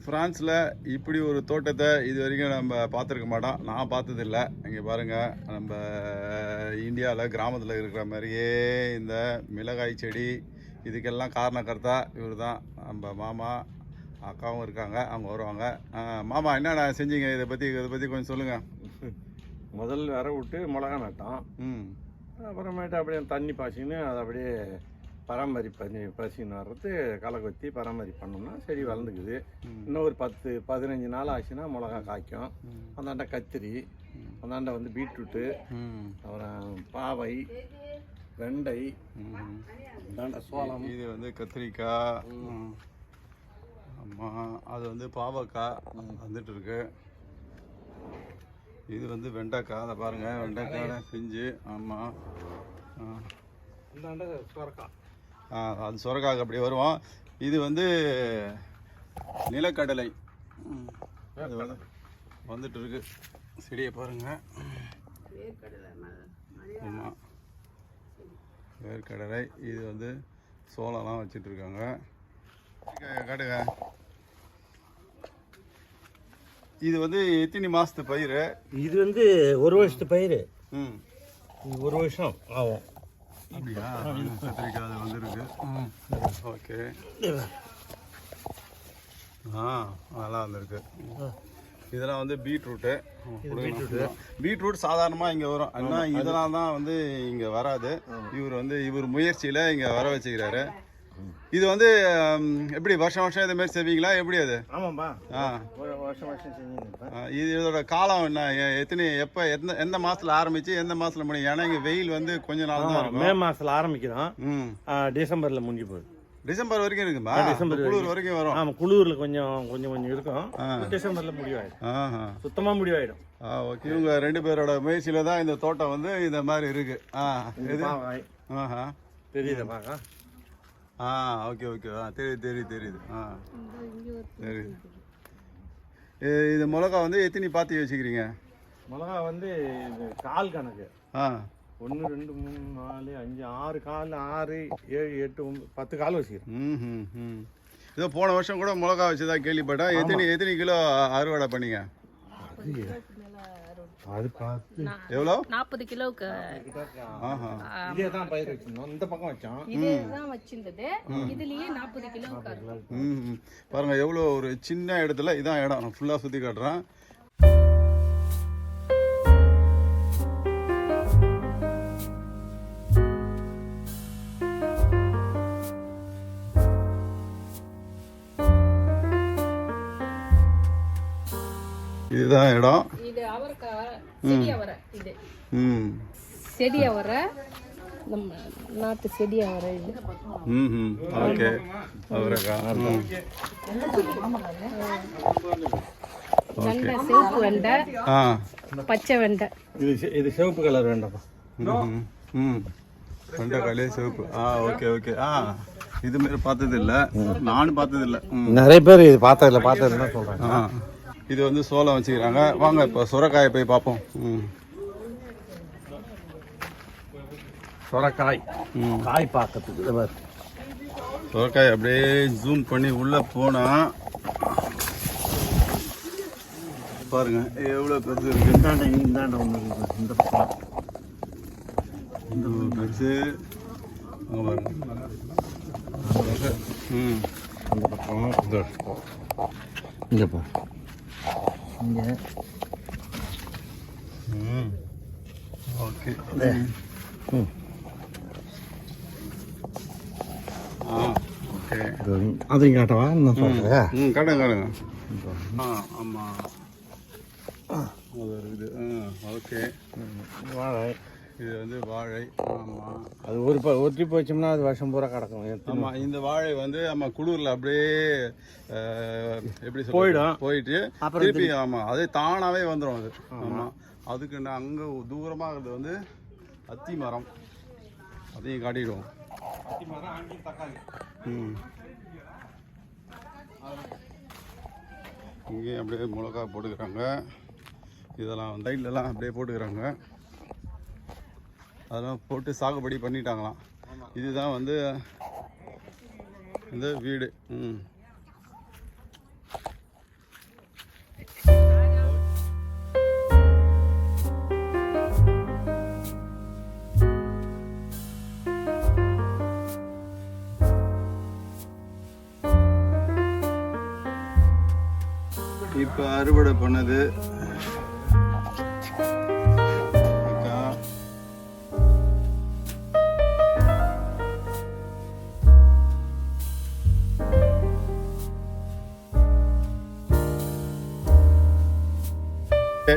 ஃப்ரான்ஸில் இப்படி ஒரு தோட்டத்தை இது வரைக்கும் நம்ம பார்த்துருக்க மாட்டோம். நான் பார்த்ததில்ல. இங்கே பாருங்கள் நம்ம இந்தியாவில் கிராமத்தில் இருக்கிற மாதிரியே இந்த மிளகாய் செடி இதுக்கெல்லாம் காரணக்கர்த்தா இவர் தான் நம்ம மாமா அக்காவும் இருக்காங்க அவங்க வருவாங்க. மாமா என்னடா செஞ்சீங்க? இதை பற்றி இதை பற்றி கொஞ்சம் சொல்லுங்கள் முதல் வர விட்டு மிளகா நட்டோம் ம். அப்புறமேட்டு அப்படியே தண்ணி பாய்ச்சின்னு அதை அப்படியே பராமரி பண்ணி பசின்னு வர்றது களை கொத்தி பராமரி பண்ணோம்னா செடி வளர்ந்துக்குது. இன்னும் ஒரு பத்து பதினஞ்சு நாள் ஆச்சுன்னா மிளகா காய்க்கும். அந்தாண்ட கத்திரி அந்தாண்ட வந்து பீட்ரூட்டு ம். அப்புறம் பாவை வெண்டை அந்தாண்ட சோளம். இது வந்து கத்திரிக்காய். ம். ஆமா அது வந்து பாவக்காய் வந்துட்டு இருக்கு இது வந்து வெண்டைக்காய். அதை பாருங்க வெண்டைக்காய் பிஞ்சு ஆமாம் இந்தாண்ட சுரக்காய். அது சுரக்காய் அப்படி வருவோம். இது வந்து நிலக்கடலை. அது வந்து வந்துட்டு இருக்கு செடியை பாருங்க. ஆமாம் வேர்க்கடலை. இது வந்து சோளம்லாம் வச்சுட்டு இருக்காங்க இங்க காட்டுங்க. இது வந்து எத்தனை மாசத்து பயிர்? இது வந்து ஒரு வருஷத்து பயிர். ம். ஒரு வருஷம் ஆகும். அப்படியா? கத்திரிக்காய் அது வந்துருக்கு. ஓகே. ஆ நல்லா வந்திருக்கு. இதெல்லாம் வந்து பீட்ரூட்டு. பீட்ரூட் சாதாரணமாக இங்கே வரும். ஏன்னா இதெல்லாம் தான் வந்து இங்கே வராது. இவர் வந்து இவர் முயற்சியில் இங்கே வர வச்சுக்கிறாரு. இது வந்து எப்படி வருஷம் வருஷம் இதே மாதிரி செய்வீங்களா? எப்படி அது? ஆமாம்பா. ஆ. வருஷம் வருஷம் ஆ, இது இதோட காலம் என்ன? எத்தனை எப்போ எந்த எந்த மாதத்தில் ஆரம்பித்து எந்த மாதத்தில் முடியும்? ஏன்னா இங்கே வெயில் வந்து கொஞ்ச நாள் தான் மே இருக்கும் ஆரம்பிக்கிறோம் ம். ஆ, டிசம்பர்ல முடிஞ்சு போகுது. டிசம்பர் வரைக்கும் இருக்குமா? டிசம்பர் குளிர் வரைக்கும். வரும். ஆமா குளூர்ல கொஞ்சம் கொஞ்சம் கொஞ்சம் இருக்கும். டிசம்பர்ல முடிவாயிடும். சுத்தமா முடிவாயிடும். ஆ ஓகே. இவங்க ரெண்டு பேரோட முயற்சியில தான் இந்த தோட்டம் வந்து இந்த மாதிரி இருக்கு. ஆ தெரியுதா பாக்க ஆ ஓகே ஓகே ஆ தெரியுது தெரியுது தெரியுது. ஆ. தெரியுது. இது மிளகா வந்து எத்தனை பாத்தி வச்சுக்கிறீங்க? மிளகா வந்து கால் கணக்கு. ஆ. ஒன்று ரெண்டு மூணு நாலு அஞ்சு ஆறு கால் ஆறு ஏழு எட்டு ஒன்பது பத்து கால் வச்சுக்கிறேன். ம் ம் இதோ போன வருஷம் கூட மிளகா வச்சதா கேள்விப்பட்டேன். எத்தனை எத்தனை கிலோ அறுவடை பண்ணீங்க? அது பார்த்து. எவ்வளோ? நாற்பது கிலோவுக்கு. ஆஹா. இதே தான் பயிர் வச்சிருந்தோம். இந்த பக்கம் வச்சோம். இதுதான் வச்சிருந்தது. இதுலயே நாற்பது கிலோவுக்கு. ம் ம். பாருங்க எவ்வளோ ஒரு சின்ன இடத்துல இதான் இடம். நான் ஃபுல்லாக சுற்றி காட்டுறேன். இதுதான் இடம். அவரைக்காய் செடி அவரை இது. ம். செடி அவரை நம்ம நாட்டு செடி அவரை இது. ம் ம் ஓகே. அவரைக்காய் வெண்டை சிவப்பு வெண்டை ஆ. பச்சை வெண்டை. இது இது சிவப்பு கலர் வேண்டாம்ப்பா ம் ம். வெண்டைக்காலே சிவப்பு. ஆ ஓகே ஓகே. ஆ இது மாரி பார்த்தது இல்ல நானும் பார்த்தது இல்ல ம். நிறைய பேர் இது பார்த்ததில்ல பார்த்ததில்ல சொல்றாங்க. ஆ. இது வந்து சோளம் வச்சுக்கிறாங்க. வாங்க இப்போ சுரக்காயை போய் பார்ப்போம். ம். சுரக்காய். காய் பார்க்கறதுக்கு. சுரக்காய் அப்படியே ஜூம் பண்ணி உள்ள போனா பாருங்க எவ்வளோ பெருசு இருக்கு. இந்தாண்ட இந்தாண்ட இந்த பக்கம். இந்த பெருசு. அங்க பாருங்க. ம். இந்த பக்கம். இந்த இங்கே பா இங்கே ம் ஓகே ம் ஆ ஓகே அதையும் காட்டவா என்ன சொல்கிறேன் ம் காட்டுங்க இது வந்து வாழை ஆமாம் அது ஒரு ப ஒரு ட்ரிப் வச்சோம்னா அது வருஷம் பூரா கிடக்கும் ஆமாம் இந்த வாழை வந்து நம்ம குளூரில் அப்படியே எப்படி? போயிடும். போயிட்டு திருப்பி ஆமாம் அது தானாகவே வந்துடும் அது. ஆமாம் அதுக்கு நான் அங்கே தூரமாக இருக்கிறது வந்து அத்தி மரம். அதையும் காட்டிடுவோம். ம். இங்கேயும் அப்படியே மிளகா போட்டுக்கிறாங்க. இதெல்லாம் சைட்லலாம் அப்படியே போட்டுக்கிறாங்க. அதெல்லாம் போட்டு சாகுபடி பண்ணிட்டாங்களாம். இதுதான் வந்து இந்த வீடு. ம். இப்போ அறுவடை பண்ணது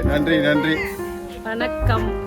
நன்றி நன்றி. வணக்கம்.